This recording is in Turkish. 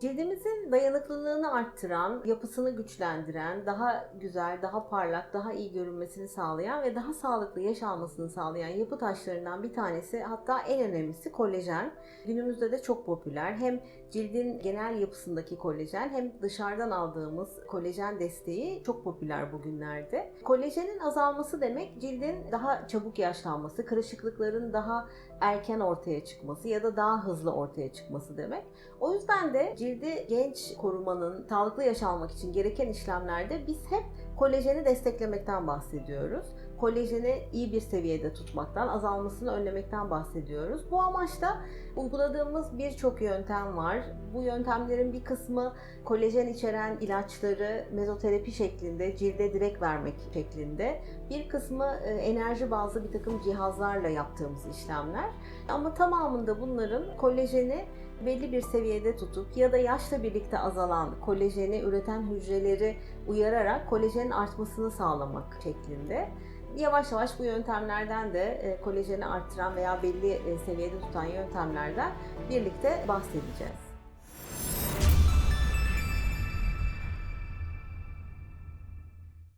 Cildimizin dayanıklılığını arttıran, yapısını güçlendiren, daha güzel, daha parlak, daha iyi görünmesini sağlayan ve daha sağlıklı yaş almasını sağlayan yapı taşlarından bir tanesi hatta en önemlisi kolajen. Günümüzde de çok popüler. Hem cildin genel yapısındaki kolajen hem dışarıdan aldığımız kolajen desteği çok popüler bugünlerde. Kolajenin azalması demek cildin daha çabuk yaşlanması, kırışıklıkların daha erken ortaya çıkması ya da daha hızlı ortaya çıkması demek. O yüzden de cildi genç korumanın, sağlıklı yaş almak için gereken işlemlerde biz hep kolajeni desteklemekten bahsediyoruz. Kolajeni iyi bir seviyede tutmaktan, azalmasını önlemekten bahsediyoruz. Bu amaçla uyguladığımız birçok yöntem var. Bu yöntemlerin bir kısmı kolajen içeren ilaçları mezoterapi şeklinde cilde direkt vermek şeklinde. Bir kısmı e, enerji bazlı bir takım cihazlarla yaptığımız işlemler. Ama tamamında bunların kolajeni belli bir seviyede tutup ya da yaşla birlikte azalan kolajeni üreten hücreleri uyararak kolajenin artmasını sağlamak şeklinde. Yavaş yavaş bu yöntemlerden de e, kolajeni arttıran veya belli e, seviyede tutan yöntemlerden birlikte bahsedeceğiz.